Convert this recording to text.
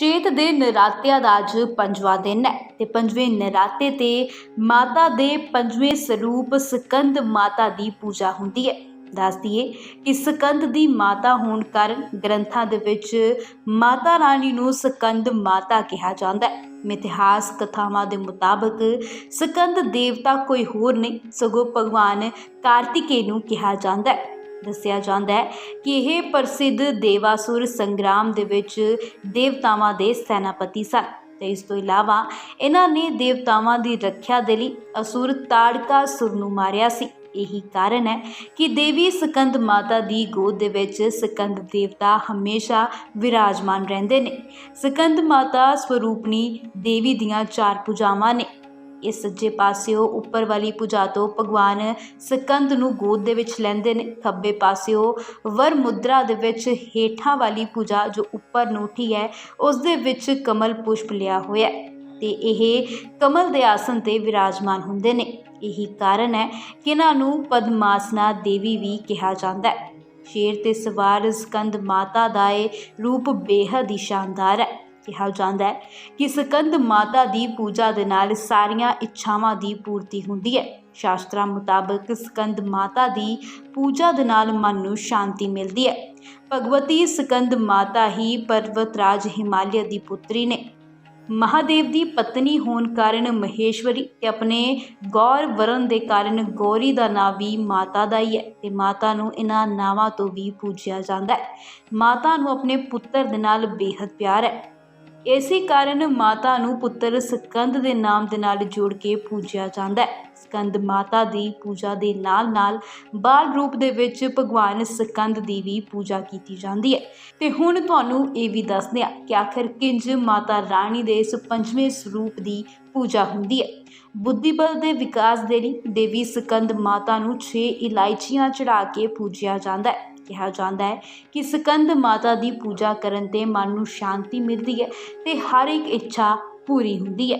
ਚੇਤ ਦੇ ਨਰਾਤਿਆਂ ਦਾ ਅੱਜ ਪੰਜਵਾਂ ਦਿਨ ਹੈ ਤੇ ਪੰਜਵੇਂ ਨਰਾਤੇ ਤੇ ਮਾਤਾ ਦੇ ਪੰਜਵੇਂ ਸਰੂਪ ਸਕੰਦ ਮਾਤਾ ਦੀ ਪੂਜਾ ਹੁੰਦੀ ਹੈ। ਦੱਸ ਦਈਏ ਕਿ ਸਕੰਦ ਦੀ ਮਾਤਾ ਹੋਣ ਕਾਰਨ ਗ੍ਰੰਥਾਂ ਦੇ ਵਿੱਚ ਮਾਤਾ ਰਾਣੀ ਨੂੰ ਸਕੰਦ ਮਾਤਾ ਕਿਹਾ ਜਾਂਦਾ ਹੈ। ਮਿਥਿਹਾਸ ਕਥਾਵਾਂ ਦੇ ਮੁਤਾਬਕ ਸਕੰਦ ਦੇਵਤਾ ਕੋਈ ਹੋਰ ਨਹੀਂ, ਸਗੋਂ ਭਗਵਾਨ ਕਾਰਤਿਕੇ ਨੂੰ ਕਿਹਾ ਜਾਂਦਾ ਹੈ। ਦੱਸਿਆ ਜਾਂਦਾ ਹੈ ਕਿ ਇਹ ਪ੍ਰਸਿੱਧ ਦੇਵਾਸੁਰ ਸੰਗਰਾਮ ਦੇ ਵਿੱਚ ਦੇਵਤਾਵਾਂ ਦੇ ਸੈਨਾਪਤੀ ਸਨ। ਤੇ ਇਸ ਤੋਂ ਇਲਾਵਾ ਇਹਨਾਂ ਨੇ ਦੇਵਤਾਵਾਂ ਦੀ ਰੱਖਿਆ ਦੇ ਲਈ ਅਸੁਰ ਤਾੜਕਾ ਸੁਰ ਨੂੰ ਮਾਰਿਆ ਸੀ। ਇਹੀ ਕਾਰਨ ਹੈ ਕਿ ਦੇਵੀ ਸਕੰਦ ਮਾਤਾ ਦੀ ਗੋਦ ਦੇ ਵਿੱਚ ਸਕੰਦ ਦੇਵਤਾ ਹਮੇਸ਼ਾ ਵਿਰਾਜਮਾਨ ਰਹਿੰਦੇ ਨੇ। ਸਕੰਦ ਮਾਤਾ ਸਵਰੂਪਨੀ ਦੇਵੀ ਦੀਆਂ ਚਾਰ ਪੂਜਾਵਾਂ ਨੇ। ਇਸ ਸੱਜੇ ਪਾਸਿਓ ਉੱਪਰ ਵਾਲੀ ਪੂਜਾ ਤੋਂ ਭਗਵਾਨ ਸਕੰਦ ਨੂੰ ਗੋਦ ਦੇ ਵਿੱਚ ਲੈਂਦੇ ਨੇ। ਖੱਬੇ ਪਾਸਿਓ ਵਰ ਮੁਦਰਾ ਦੇ ਵਿੱਚ ਹੇਠਾਂ ਵਾਲੀ ਪੂਜਾ ਜੋ ਉੱਪਰ ਨੂੰ ਉੱਠੀ ਹੈ, ਉਸ ਦੇ ਵਿੱਚ ਕਮਲ ਪੁਸ਼ਪ ਲਿਆ ਹੋਇਆ ਹੈ ਤੇ ਇਹ ਕਮਲ ਦੇ ਆਸਨ ਤੇ ਵਿਰਾਜਮਾਨ ਹੁੰਦੇ ਨੇ। ਇਹੀ ਕਾਰਨ ਹੈ ਕਿ ਇਹਨਾਂ ਨੂੰ ਪਦਮਾਸਨਾ ਦੇਵੀ ਵੀ ਕਿਹਾ ਜਾਂਦਾ ਹੈ। ਸ਼ੇਰ ਤੇ ਸਵਾਰ ਸਕੰਦ ਮਾਤਾ ਦਾ ਇਹ ਰੂਪ ਬੇਹੱਦ ਹੀ ਸ਼ਾਨਦਾਰ ਹੈ। ਕਿਹਾ ਜਾਂਦਾ ਹੈ ਕਿ ਸਕੰਦ ਮਾਤਾ ਦੀ ਪੂਜਾ ਦੇ ਨਾਲ ਸਾਰੀਆਂ ਇੱਛਾਵਾਂ ਦੀ ਪੂਰਤੀ ਹੁੰਦੀ ਹੈ। ਸ਼ਾਸਤਰਾਂ ਮੁਤਾਬਕ ਸਕੰਦ ਮਾਤਾ ਦੀ ਪੂਜਾ ਦੇ ਨਾਲ ਮਨ ਨੂੰ ਸ਼ਾਂਤੀ ਮਿਲਦੀ ਹੈ। ਭਗਵਤੀ ਸਕੰਦ ਮਾਤਾ ਹੀ ਪਰਵਤਰਾਜ ਹਿਮਾਲਿਆ ਦੀ ਪੁੱਤਰੀ ਨੇ। ਮਹਾਦੇਵ ਦੀ ਪਤਨੀ ਹੋਣ ਕਾਰਨ ਮਹੇਸ਼ਵਰੀ ਤੇ ਆਪਣੇ ਗੌਰ ਵਰਨ ਦੇ ਕਾਰਨ ਗੌਰੀ ਦਾ ਨਾਂ ਵੀ ਮਾਤਾ ਦਾ ਹੀ ਹੈ ਤੇ ਮਾਤਾ ਨੂੰ ਇਹਨਾਂ ਨਾਵਾਂ ਤੋਂ ਵੀ ਪੂਜਿਆ ਜਾਂਦਾ ਹੈ। ਮਾਤਾ ਨੂੰ ਆਪਣੇ ਪੁੱਤਰ ਦੇ ਨਾਲ ਬੇਹੱਦ ਪਿਆਰ ਹੈ। ਇਸੇ ਕਾਰਨ ਮਾਤਾ ਨੂੰ ਪੁੱਤਰ ਸਕੰਦ ਦੇ ਨਾਮ ਦੇ ਨਾਲ ਜੋੜ ਕੇ ਪੂਜਿਆ ਜਾਂਦਾ ਹੈ। ਸਕੰਦ ਮਾਤਾ ਦੀ ਪੂਜਾ ਦੇ ਨਾਲ-ਨਾਲ ਬਾਲ ਰੂਪ ਦੇ ਵਿੱਚ ਭਗਵਾਨ ਸਕੰਦ ਦੀ ਵੀ ਪੂਜਾ ਕੀਤੀ ਜਾਂਦੀ ਹੈ। ਤੇ ਹੁਣ ਤੁਹਾਨੂੰ ਇਹ ਵੀ ਦੱਸਦੇ ਹਾਂ ਕਿ ਆਖਰ ਕਿੰਜ ਮਾਤਾ ਰਾਣੀ ਦੇ ਇਸ ਪੰਜਵੇਂ ਸਰੂਪ ਦੀ ਪੂਜਾ ਹੁੰਦੀ ਹੈ। ਬੁੱਧੀਬਲ ਦੇ ਵਿਕਾਸ ਦੇ ਲਈ ਦੇਵੀ ਸਕੰਦ ਮਾਤਾ ਨੂੰ 6 ਇਲਾਇਚੀਆਂ ਚੜਾ ਕੇ ਪੂਜਿਆ ਜਾਂਦਾ ਹੈ। ਕਿਹਾ ਜਾਂਦਾ ਹੈ ਕਿ ਸਕੰਦ ਮਾਤਾ ਦੀ ਪੂਜਾ ਕਰਨ ਤੇ ਮਨ ਨੂੰ ਸ਼ਾਂਤੀ ਮਿਲਦੀ ਹੈ ਤੇ ਹਰ ਇੱਕ ਇੱਛਾ ਪੂਰੀ ਹੁੰਦੀ ਹੈ।